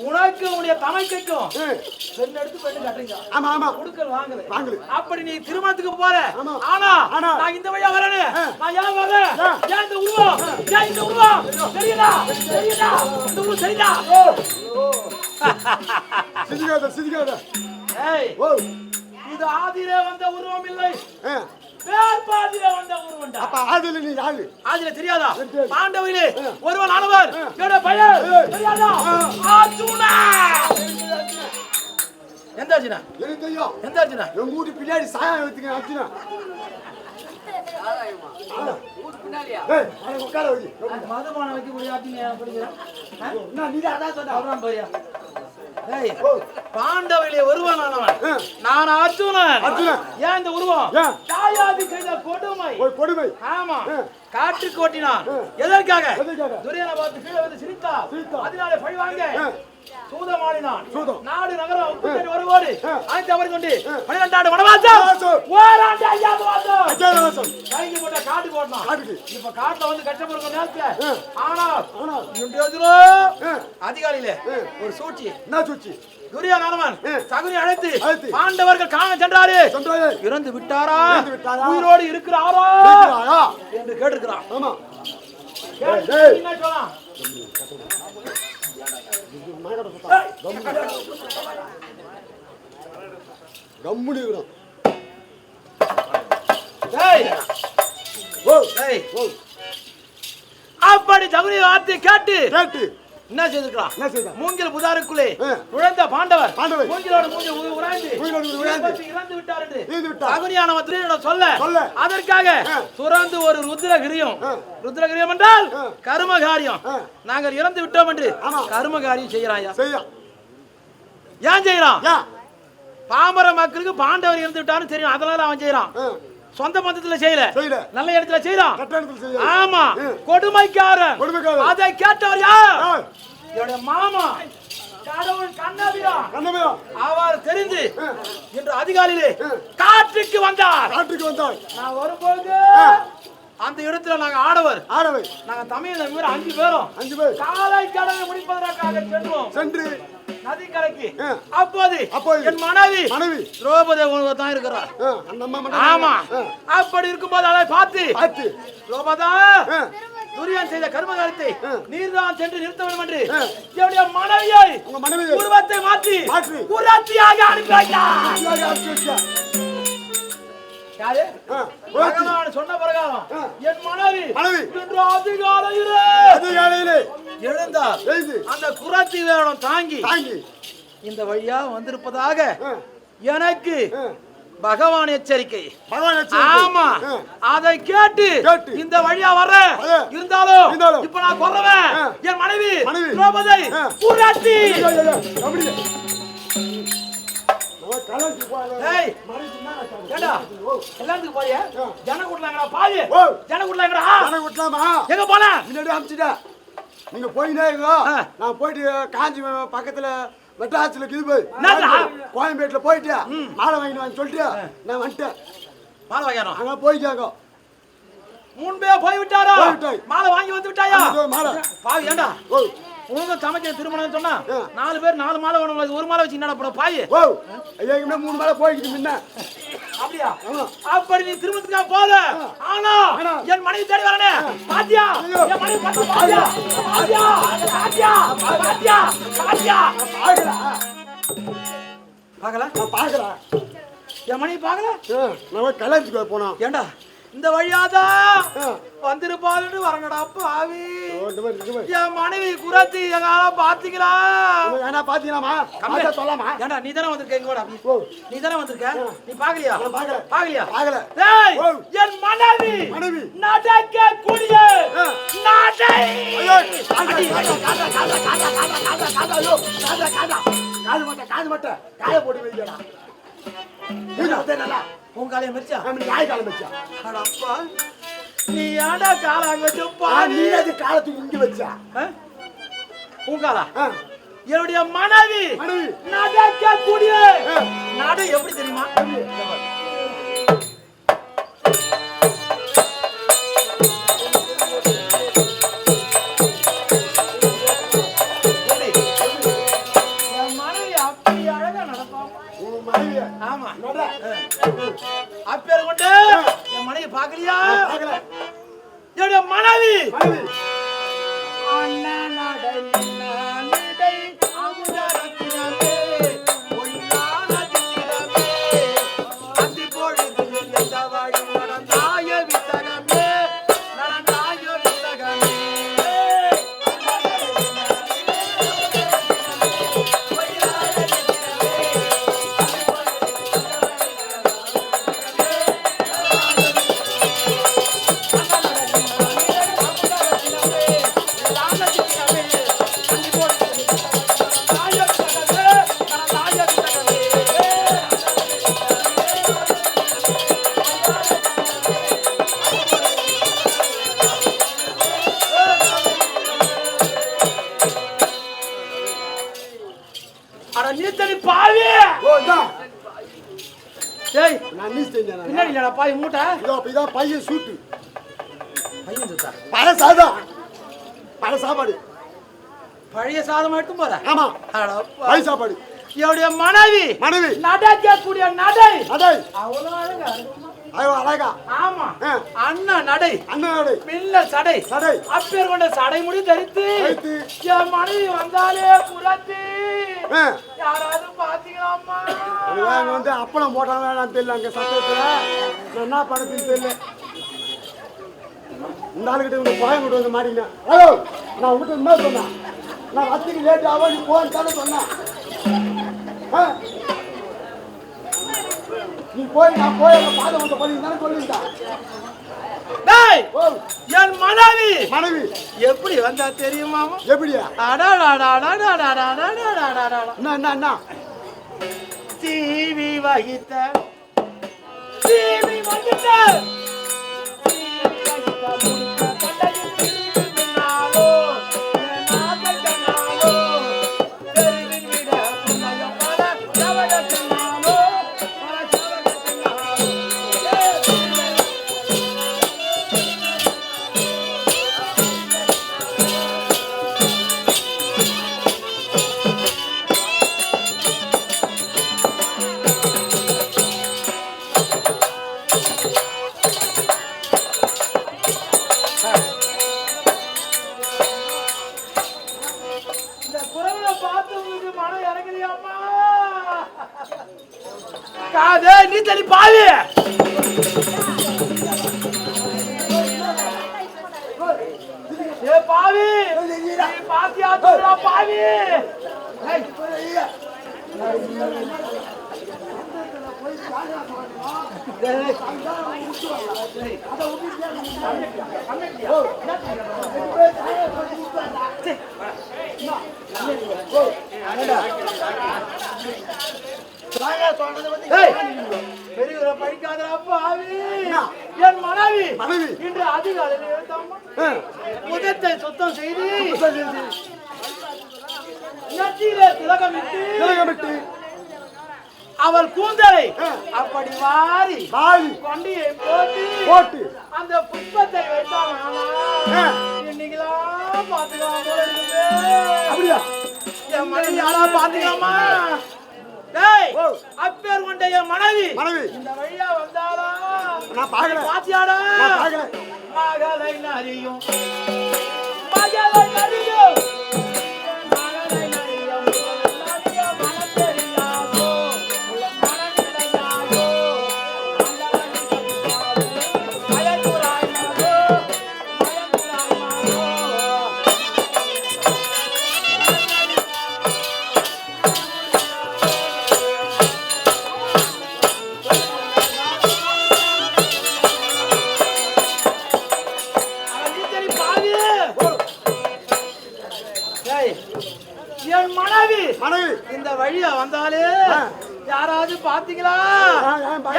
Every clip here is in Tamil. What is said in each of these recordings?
உனக்கு உன்னுடைய தமைக்கும் ம். பெண் எடுத்து பெண்ணு கட்டுங்க ஆமா ஆமா. கொடுக்கல் வாங்கல. வாங்கல. அப்படி நீ திருமணத்துக்கு போற. ஆனா ஆனா. நான் இந்த வழியா வரேன்னு ஆ. நான் ஏன் வரேன். ஏன் இந்த உருவம் ஏன் இந்த உருவம் தெரியுதா? தெரியுதா? இந்த உருவம் ஏய். ஓ. இது ஆதிரே வந்த உருவம் இல்லை. பேர் பாதியில நீ ஆளு ஆதில தெரியாதா? பாண்டவிலே ஒருவன் ஆனவர். எந்த ஆச்சுனா எனக்கு எந்த ஆச்சுனா எங்க வீட்டு பின்னாடி சாயம் எடுத்துங்க ஆச்சுனா மதுபானம் வைக்க முடியாதுங்க அப்படிங்கிற நீ பாண்டவிலே வருவான் நான் அர்ஜுனன். ஏன் இந்த உருவம்? தாயாதி செய்த கொடுமை. கொடுமை. ஆமா. காற்று ஓட்டினான் எதற்காக? துரியனை பார்த்து கீழே வந்து சிரித்தா அதனால பழி வாங்க சூதமாடினான். நாடு நகரம். ஒரு கோடி அனைத்து அவர் கொண்டு பன்னிரெண்டு ஆண்டு வனவாசம் ஓராண்டு ஐயாவது வாசம் ஐயாவது வாசம் கைக்கு போட்ட காட்டு போடணும். காட்டுக்கு. இப்ப காட்டுல வந்து கஷ்டம் இருக்க நேரத்துல. ஆனா அதிகாலையில ஒரு சூழ்ச்சி. என்ன சூழ்ச்சி? துரியானவன் சகுனி அழைத்து பாண்டவர்கள் காண இறந்து விட்டாரா? உயிரோடு இருக்கிறாரா? என்று கேட்டிருக்கிறான். சொல்லலாம் கம்முனி இருக்கணும் அப்படி தகுதி வார்த்தை கேட்டு. கேட்டு. என்ன செய்திருக்கலாம் என்ன செய்தா மூங்கில் புதாருக்குள்ளே நுழைந்த பாண்டவர் பாண்டவர். மூங்கிலோட மூஞ்சி இறந்து விட்டார் என்று அகுனியானவன் சொல்ல சொல்ல. அதற்காக துறந்து ஒரு ருத்ரகிரியம் ருத்ரகிரியம் என்றால் கருமகாரியம். நாங்கள் இறந்து விட்டோம் என்று கருமகாரியம் செய்யறாயா செய்யும் ஏன் செய்யறான் பாமர மக்களுக்கு பாண்டவர் விட்டாருன்னு தெரியும். அதனால அவன் செய்யறான் சொந்த பந்தத்துல செய்யல. நல்ல இடத்துல செய்யறான் ஆமா. கொடுமைக்காரன். அதை கேட்டவர் யார்? என்னுடைய மாமா. கடவுள் கண்ணபிரா. கண்ணமையா அவர் தெரிந்து இன்று அதிகாலையிலே. காற்றுக்கு வந்தார். காட்டுக்கு வந்தாய் நான் வரும்போது. அந்த இடத்துல நாங்க ஆடவர். ஆடவை நாங்க தமிழ் அஞ்சு பேரும் அஞ்சு பேர். காலை கடனை முடிப்பதற்காக சென்றோம். சென்று ஆ. அப்போது அப்போது என் மனைவி மனைவி. திரௌபதி தான் இருக்கிறார். ஆமா. அப்படி இருக்கும்போது அதை பார்த்து பார்த்து. திரௌபதா ஆ, துரியன் செய்த கர்மகாரத்தை ஆ. நீர்தான் சென்று நிறுத்த வேண்டும் என்று ஆ. என்னுடைய மனைவியை உங்க மனைவி உருவத்தை மாற்றி மாற்றி. அனுப்பி வைத்தார். சொன்ன பிரகாரம். என் மனைவி மனைவி. அதிகாலையிலே அதிகாலையிலே. எழுந்தார் அந்த குரத்தி வேடம் தாங்கி இந்த வழியா வந்திருப்பதாக எனக்கு பகவான் எச்சரிக்கை. ஆமா. அதை கேட்டு இந்த வழியா வர. இருந்தாலும் இப்ப நான் கொறவேன். என் மனைவி திரௌபதி புரட்சி. எல்லாத்துக்கும் போறியா? ஜன கூட்டலாங்கடா பாவி ஜன கூட்டலாங்கடா ஜன கூட்டலாமா எங்க போன? முன்னாடி அமிச்சுட்டா. நீங்க போயினே இருங்க. ஆ. நான் போயிட்டு காஞ்சி பக்கத்துல மெட்ராஸ்ல இது போய்? கோயம்பேட்டுல போயிட்டு மாலை வாங்கிட்டு வாங்க சொல்லிட்டு நான் வந்துட்டேன். மாலை வாங்கணும் அங்க போயிட்டாங்க முன்பே போய் விட்டாரா. மாலை வாங்கி வந்து விட்டாயா? மாலை. பாவி ஏண்டா? உங்க சமைக்க திருமணம் சொன்னா. நாலு பேர் நாலு மாலை வேணும் ஒரு மாலை வச்சு என்னடா போட பாய்? ஓ ஐயா இங்க மூணு மாலை போய்க்கிட்டு முன்ன அப்படியா. அப்படி நீ திருமணத்துக்காக போல ஆனா. என் மனைவி தேடி வரனே. பாத்தியா. என் மனைவி பார்த்தா பாத்தியா? பாத்தியா? பாத்தியா? பாத்தியா? பாத்தியா? பாக்கல நான் பாக்கல என் மனைவி பார்க்கல? நம்ம கல்யாணத்துக்கு போனோம் ஏண்டா? இந்த வழியாதான் வந்திருப்பாருன்னு வரங்கடா பாவி. என் மனைவி குரத்தி எங்கால பாத்தீங்களா? ஏன்னா பாத்தீங்களாமா கம்மியா சொல்லாமா ஏன்னா நீ தானே வந்திருக்க எங்கோட நீ தானே வந்திருக்க? நீ பாக்கலையா? பாக்கல. பாக்கலையா? பாக்கல. என் மனைவி. மனைவி. நடக்க கூடிய நடை. காது மட்டை காது மட்டை. காய போட்டு வைக்கடா. நல்லா. உன் காலையை மச்சா நாய் காலை மச்சா அப்பா நீ ஏன்டா காலை நீ அது காலத்துக்கு இங்க வச்சா? உன் காலா? என்னுடைய மனைவி நடக்க கூடிய நாடு எப்படி தெரியுமா? பாக்கலையா என்னுடைய மனைவி! அண்ணா நடன பின்னாடி இல்லடா பாவி மூட்டை. இதோ, இதான் பையன் சூட்டு. பையன் சுத்தா பழைய சாதம். பழைய சாப்பாடு. பழைய சாதம் எடுத்து போற? ஆமா. பழைய சாப்பாடு. என்னுடைய மனைவி. மனைவி. நடக்கக்கூடிய நடை. அடை அவ்வளவு அழகா? ஐயோ அழகா. ஆமா. அண்ணா நடை. அண்ணன் அடை பின்ன சடை. சடை. அப்பேர் கொண்ட சடை முடி தரித்து. என் மனைவி வந்தாலே புறத்து. யாராவது பாத்தீங்களாமா அங்க வந்து அப்பளம் போட்டாங்க வேணாம் தெரியல அங்க சத்தத்துல நான் என்ன படத்துன்னு தெரியல. இந்த ஆளுகிட்ட இந்த பயம் கொண்டு வந்து மாட்டிங்க ஹலோ நான் உங்ககிட்ட என்ன சொன்னேன். நான் வச்சுக்கு லேட் ஆகும் நீ போன்னு சொன்னேன். ஆ? நீ போய் நான் போய் அந்த பாதம் வந்து பண்ணி தானே சொல்லிட்டா டேய் ஓ என் மனைவி. மனைவி. எப்படி வந்தா தெரியுமாமா எப்படியா? அடாடாடாடாடாடாடாடாடாடாடா. என்ன என்ன என்ன தீவி வகித்த தீவி வகித்த. சாமி என் மனைவி! இன்று அதிகாலையில் முதத்தை சுத்தம் செய்து நெற்றியிலே திலகமிட்டு. திலகமிட்டு, அவள் கூந்தலை. அப்படி வாரி வாரி. கொண்டியை போட்டு போட்டு. அந்த புஷ்பத்தை வைத்தானா ஆ. இன்னைக்குதான் பாத்துக்கலாம். அப்படியா? என் மனைவி யாரா பாத்துக்கலாமா. அப்பேர் கொண்ட என் மனைவி. மனைவி. இந்த வழியா வந்தாளா? நான் பார்க்கல. பாத்தியாடா மகளை நரியும் மகளை நரியும்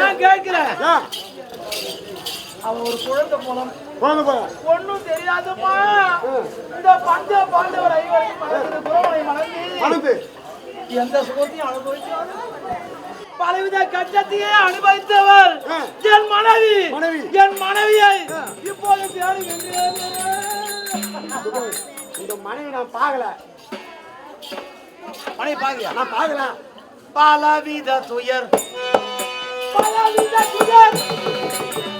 ஏன் கேட்கிற அவன் ஒரு குழந்தை போலாம் ஒன்னும் தெரியாதப்பா இந்த பஞ்ச பாண்டவர் ஐவரை எந்த சுகத்தையும் அனுபவிச்சாலும் பலவித கஷ்டத்தையே அனுபவித்தவர். என் மனைவி. என் மனைவியை. இப்போது தேடுகின்றேன் மனைவி நான் பார்க்கல. மனைவி பார்க்கல நான் பார்க்கல. பலவித துயர். பலவித துயர் பலவித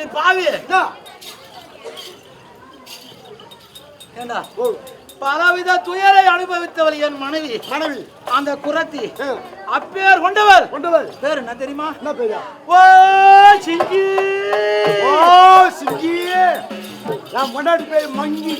நீ பாவி. ஏண்டா? பலவித துயரை அனுபவித்தவள் என் மனைவி. மனைவி. அந்த குரத்தி. அப்பேர் கொண்டவர் கொண்டவர் பேர் என்ன தெரியுமா? என்ன பேரா? ஓ சிங்கி. ஓ சிங்கி. நான் முன்னாடி பேர் மங்கி.